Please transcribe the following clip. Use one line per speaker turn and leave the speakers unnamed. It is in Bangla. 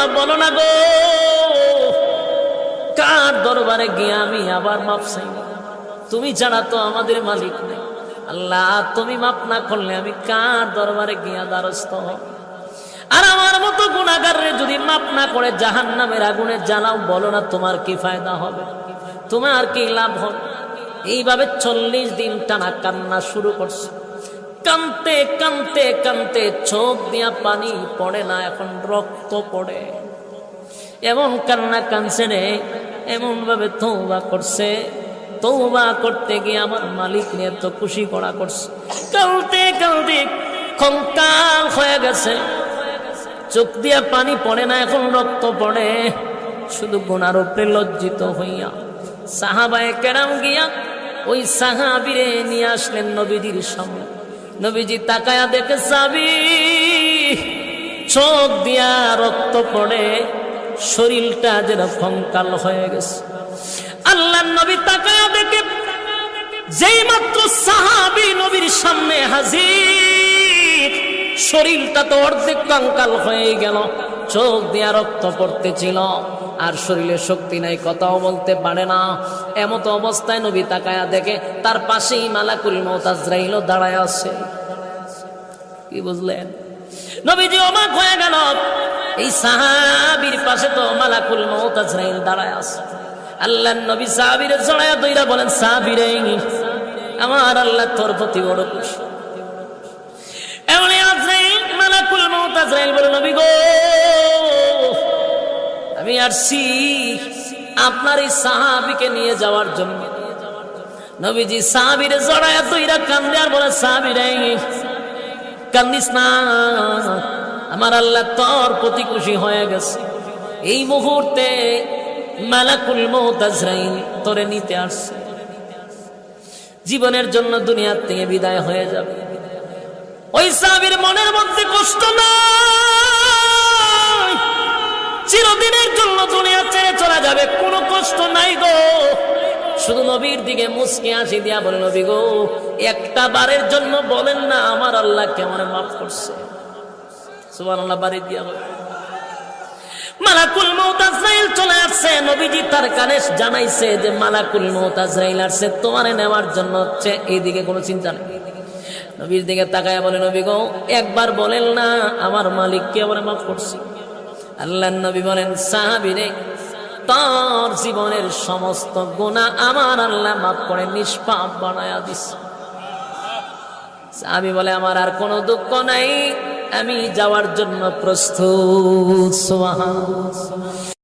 তোমরা বলো না গো। কার দরবারে গিয়ে আমি আবার মাপ চাই? তুমি ছাড়া তো আমাদের মালিক নেই। আল্লাহ, তুমি মাপ না করলে আমি কার দরবারে গিয়া দ্বারস্থ আর আমার মতো গুণাগারে যদি মাপ না করে জাহান নামের আগুনে জ্বালাও, বলো না তোমার কি ফায়দা হবে? তোমার কি লাভ হবে? এইভাবে চল্লিশ দিন টানা কান্না শুরু করছে। কানতে কানতে কানতে চোখ দিয়া পানি পড়ে না, এখন রক্ত পড়ে। এমন কান্না কানছে রে, এমন ভাবে তৌবা করছে। তৌবা করতে গিয়ে আমার মালিক নিয়ে তো খুশি করা করছে। কালতে কালতে কঙ্কাল হয়ে গেছে। চোখ দিয়া পানি পড়ে না, এখন রক্ত পড়ে। শুধু গুণার উপরে লজ্জিত হইয়া সাহাবায় কেরাম গিয়া ওই সাহাবিরে নিয়ে আসলেন নবীজির সামনে। নবীজি তাকায়া দেখে, সাবি, চোখ দিয়া রক্ত পড়ে, শরীরটা যেন কঙ্কাল হয়ে গেছে। আল্লাহ নবী তাকায়া দেখে, যেই মাত্র সাহাবি নবীর সামনে হাজির, শরীরটা তো অর্ধেক কঙ্কাল হয়ে গেল, চোখ দিয়া রক্ত পড়তেছিল। আর শরীরে শক্তি নাই, কথাও বলতে পারে না। এমত অবস্থায় নবী তাকায়া দেখে, তার পাশেই মালাকুল মৌতাজরাইল দাঁড়ায় আছে। কি বুঝলেন? নবীজি অবাক হয়ে গেল। এই সাহাবির পাশে তো মালাকুল মৌতাজরাইল দাঁড়ায় আছে। আল্লাহ নবী সাহাবিরে জড়ায়া দইরা বলেন, সাহাবিরে, আমার আল্লাহ তোর প্রতি বড় খুশি এমন আজরাইল, মালাকুল মউত বলে, নবী গো আসছি। আপনার এই সাহাবিকে নিয়ে যাওয়ার জন্য। নবীজি জড়ায়া কান্দে আর বলে সাহাবিরে কান্দিস না। আমার আল্লাহ তোর প্রতি খুশি হয়ে গেছে। এই মুহূর্তে মালাকুল তোরে নিতে আসছে। জীবনের জন্য দুনিয়ার থেকে বিদায় হয়ে যাবে। ওই সাহাবীর মনের মধ্যে কষ্ট না চিরদিনের জন্য দুনিয়া ছেড়ে চলে যাবে, কোনো কষ্ট নাই গো। শুধু নবীর দিকে মুসকে আসি দিয়া বলে, নবী গো, একটা বারের জন্য বলেন না, আমার আল্লাহ কেমন মাফ করছে। সুবহানাল্লাহ, বাড়ি দিয়া বলে। মালাকুল মউত আজরাইল চলে আসছে। নবীজি তার কানে জানাইছে যে, মালাকুল মউত আজরাইল আসছে, তোমারে নেওয়ার জন্য হচ্ছে এইদিকে কোনো চিন্তা নেই। নবীর দিকে তাকায় বলে, নবী গো, একবার বলেন না, আমার মালিককে আমার মাফ করছি। আল্লাহ নবী বলেন সাহাবিরে তোর জীবনের সমস্ত গুণা আমার আল্লাহ মাফ করে, নিষ্পাপ বানায়া দিস। আমি বলে, আমার আর কোনো দুঃখ নাই, আমি যাওয়ার জন্য প্রস্তুত সোহান